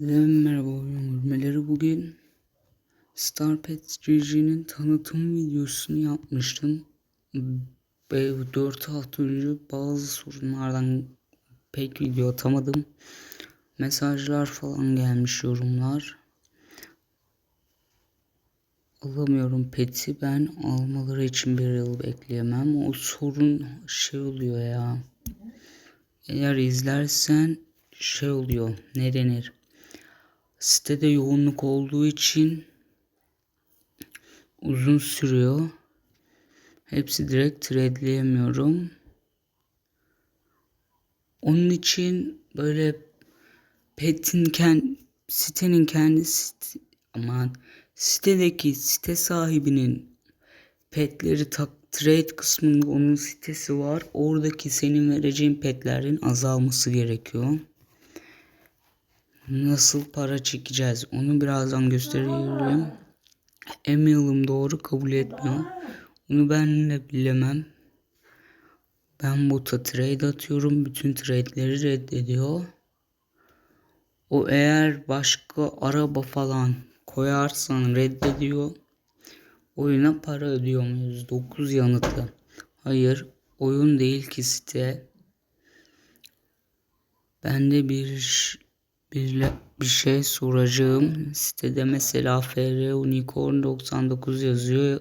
Merhaba oyun gurmeleri. Bugün Star Pets GG'nin tanıtım videosunu yapmıştım. Ve 4 hafta önce bazı sorunlardan pek video atamadım. Mesajlar falan gelmiş yorumlar. Alamıyorum peti ben almaları için bir yıl bekleyemem. O sorun şey oluyor ya. Eğer izlersen şey oluyor ne denir? Sitede yoğunluk olduğu için uzun sürüyor. Hepsi direkt tradeleyemiyorum. Onun için böyle petin kend, sitenin kendi sit, aman sitedeki site sahibinin petleri tak trade kısmında onun sitesi var. Oradaki senin vereceğin petlerin azalması gerekiyor nasıl para çekeceğiz onu birazdan gösteriyorum. Email'ım doğru kabul etmiyor. Onu ben de bilemem. Ben bota trade atıyorum. Bütün trade'leri reddediyor. O eğer başka araba falan koyarsan reddediyor. Oyuna para ödüyor muyuz? 9 yanıtlı. Hayır. Oyun değil ki site. Bende bir bir, bir şey soracağım. Sitede mesela FR Unicorn 99 yazıyor.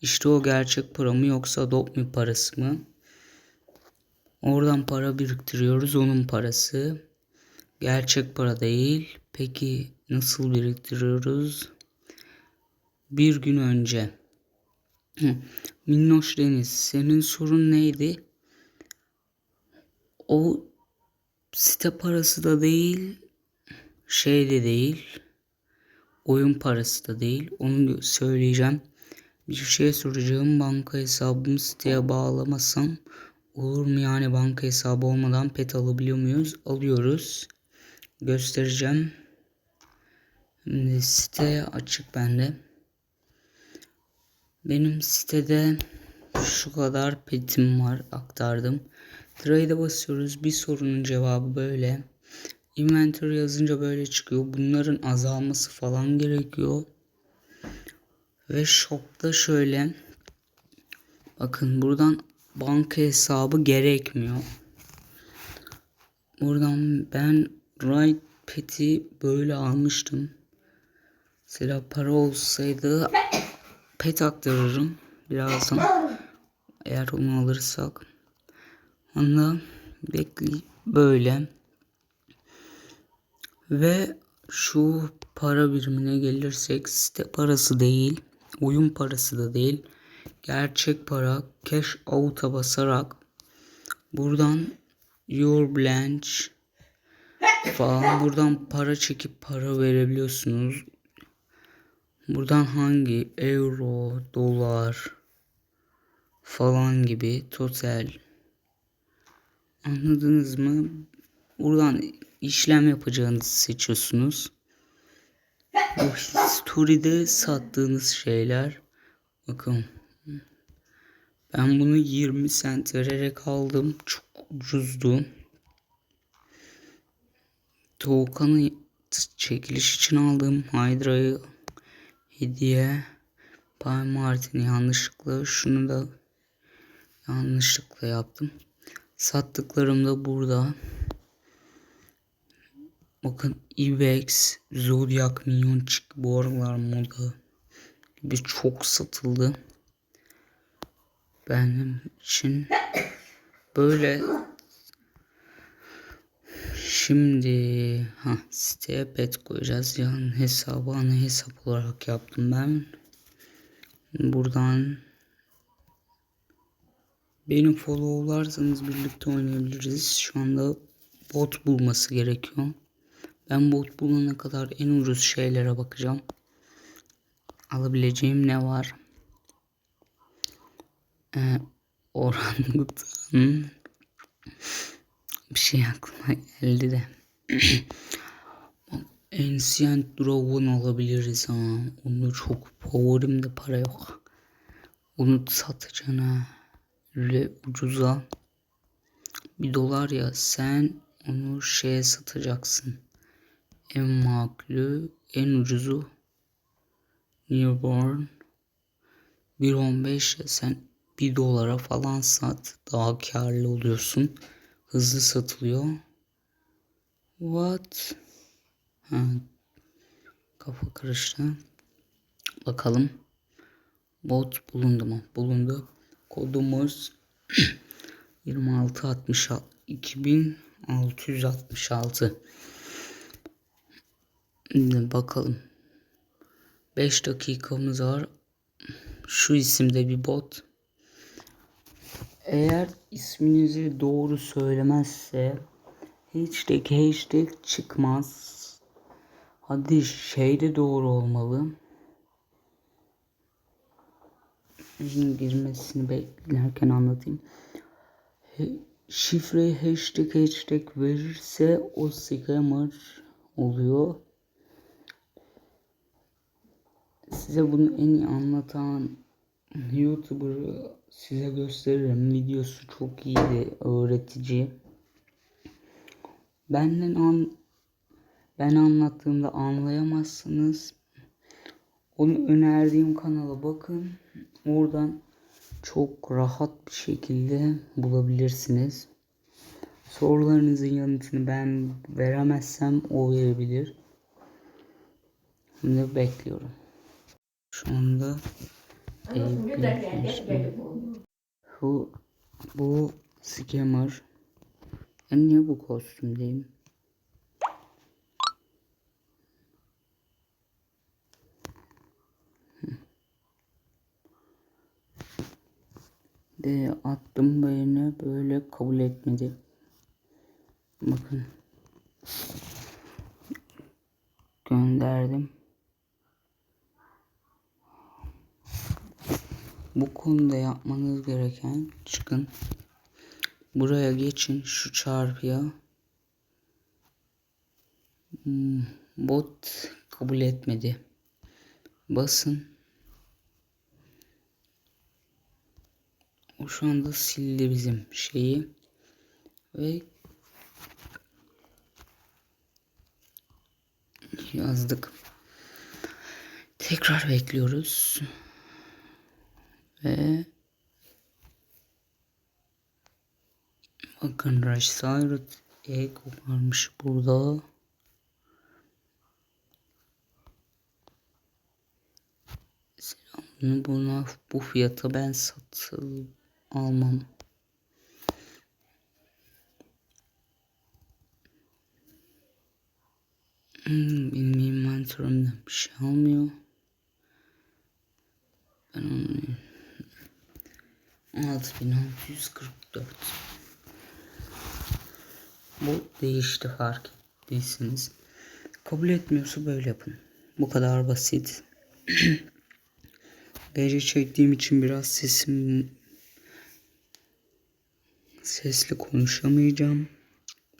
İşte o gerçek para mı yoksa dop mi parası mı? Oradan para biriktiriyoruz onun parası. Gerçek para değil. Peki nasıl biriktiriyoruz? Bir gün önce. Minnoş Deniz senin sorun neydi? O site parası da değil, şey de değil, oyun parası da değil. Onu söyleyeceğim. Bir şey soracağım. Banka hesabımı siteye bağlamasam olur mu? Yani banka hesabı olmadan pet alabiliyor muyuz? Alıyoruz. Göstereceğim. Şimdi site açık bende. Benim sitede şu kadar petim var aktardım. Trade'e basıyoruz. Bir sorunun cevabı böyle. Inventory yazınca böyle çıkıyor. Bunların azalması falan gerekiyor. Ve shop'ta şöyle. Bakın buradan banka hesabı gerekmiyor. Buradan ben right pet'i böyle almıştım. Mesela para olsaydı pet aktarırım birazdan. Eğer onu alırsak. Onu bekli böyle. Ve şu para birimine gelirsek site parası değil, oyun parası da değil. Gerçek para cash out'a basarak buradan your branch falan buradan para çekip para verebiliyorsunuz. Buradan hangi euro, dolar falan gibi total Anladınız mı? Buradan işlem yapacağınızı seçiyorsunuz. Bu story'de sattığınız şeyler. Bakın. Ben bunu 20 sent vererek aldım. Çok ucuzdu. Tokan'ı çekiliş için aldım. Hydra'yı hediye. Pay Martin'i yanlışlıkla şunu da yanlışlıkla yaptım. Sattıklarım da burada. Bakın Ibex, Zodiac bu aralar moda gibi çok satıldı. Benim için böyle Şimdi ha siteye pet koyacağız. Yani hesabı ana hesap olarak yaptım ben. Buradan Beni followlarsanız birlikte oynayabiliriz. Şu anda bot bulması gerekiyor. Ben bot bulana kadar en ucuz şeylere bakacağım. Alabileceğim ne var? Ee, orangutan. Bir şey aklıma geldi de. Ancient Dragon alabiliriz ha. Onu çok favorimde para yok. Onu satacağına öyle ucuza bir dolar ya sen onu şeye satacaksın. en makulü, en ucuzu Newborn 1.15 sen 1 dolara falan sat daha karlı oluyorsun. Hızlı satılıyor. What? Ha, kafa karıştı. Bakalım. Bot bulundu mu? Bulundu. Kodumuz 2666 2666 Şimdi bakalım. 5 dakikamız var. Şu isimde bir bot. Eğer isminizi doğru söylemezse hashtag hashtag çıkmaz. Hadi şey de doğru olmalı. Şimdi girmesini beklerken anlatayım. He, şifreyi hashtag hashtag verirse o scammer oluyor. Size bunu en iyi anlatan YouTuber'ı size gösteririm. Videosu çok iyiydi, öğretici. Benden an ben anlattığımda anlayamazsınız. Onu önerdiğim kanala bakın. Oradan çok rahat bir şekilde bulabilirsiniz. Sorularınızın yanıtını ben veremezsem o verebilir. Şimdi bekliyorum. Şu anda bu, bu scammer. Ben niye bu kostümdeyim? De attım böyle böyle kabul etmedi. Bakın. Gönderdim. Bu konuda yapmanız gereken çıkın. Buraya geçin şu çarpıya. Hmm, bot kabul etmedi. Basın. O şu anda sildi bizim şeyi. Ve yazdık. Tekrar bekliyoruz. Ve bakın Rashid E koparmış burada. Selam. Buna bu fiyata ben satıl almam. Hmm, benim inventörümden bir şey almıyor. Ben onu 6644 Bu değişti fark ettiyseniz. Kabul etmiyorsa böyle yapın. Bu kadar basit. Gece çektiğim için biraz sesim sesli konuşamayacağım.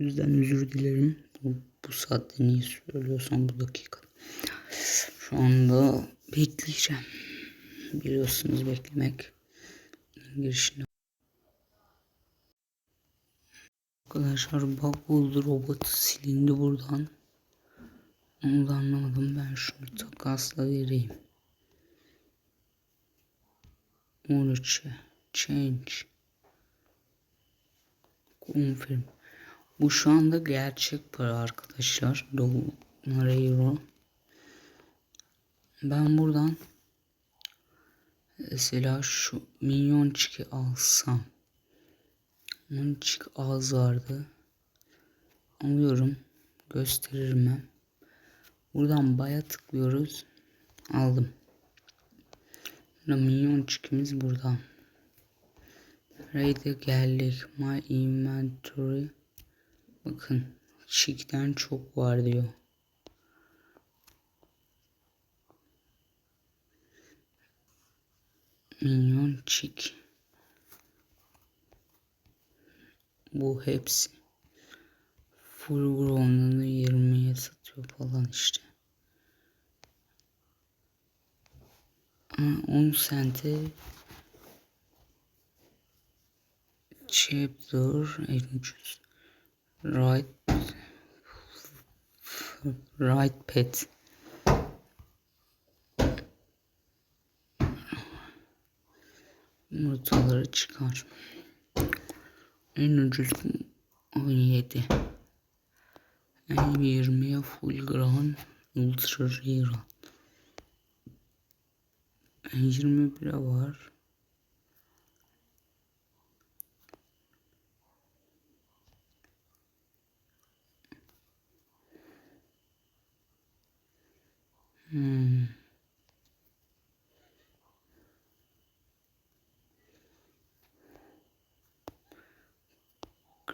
O yüzden özür dilerim. Bu, bu saatte niye söylüyorsam bu dakika. Şu anda bekleyeceğim. Biliyorsunuz beklemek girişinde. Arkadaşlar bug buldu robot silindi buradan. Onu da anlamadım. Ben şunu takasla vereyim. 13'e change confirm. Bu şu anda gerçek para arkadaşlar. Dolar euro. Ben buradan Mesela şu minyon çiki alsam. Minyonçik ağız vardı. Alıyorum. Gösteririm ben. Buradan baya tıklıyoruz. Aldım. Minyon çikimiz burada. Raid'e geldik. My inventory. Bakın. Çikten çok var diyor. minyon çik. Bu hepsi. Full grown'unu 20'ye satıyor falan işte. 10 sente chapter en ucuz right Right pet. Yumurtaları çıkar. En ucuz 17. En 20'ye full ground ultra rare. En 21'e var.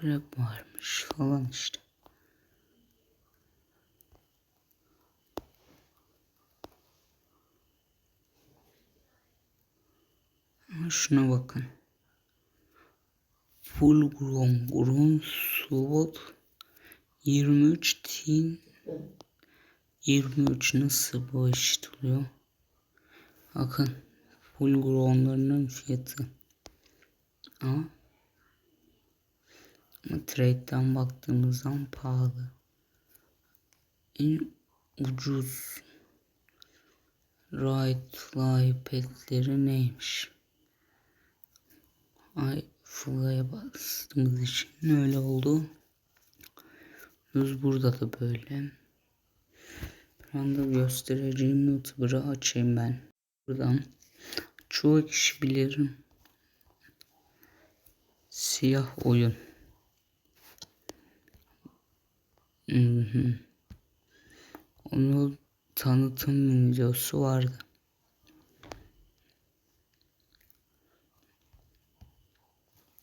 Grab varmış falan işte. Ama Şuna bakın. Full grown grown sword 23 teen 23 nasıl oluyor? Bakın full grown'larının fiyatı. Ama, trade'den baktığımızdan pahalı. En ucuz right fly petleri neymiş? Ay fly'a bastığımız için öyle oldu. Düz burada da böyle. Bir anda göstereceğim YouTuber'ı açayım ben. Buradan. Çoğu kişi bilirim. Siyah oyun. Onun tanıtım videosu vardı.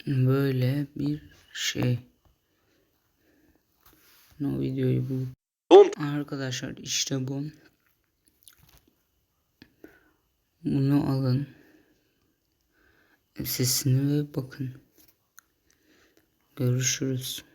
Böyle bir şey. O videoyu bulup Arkadaşlar işte bu. Bunu alın. Sesini ve bakın. Görüşürüz.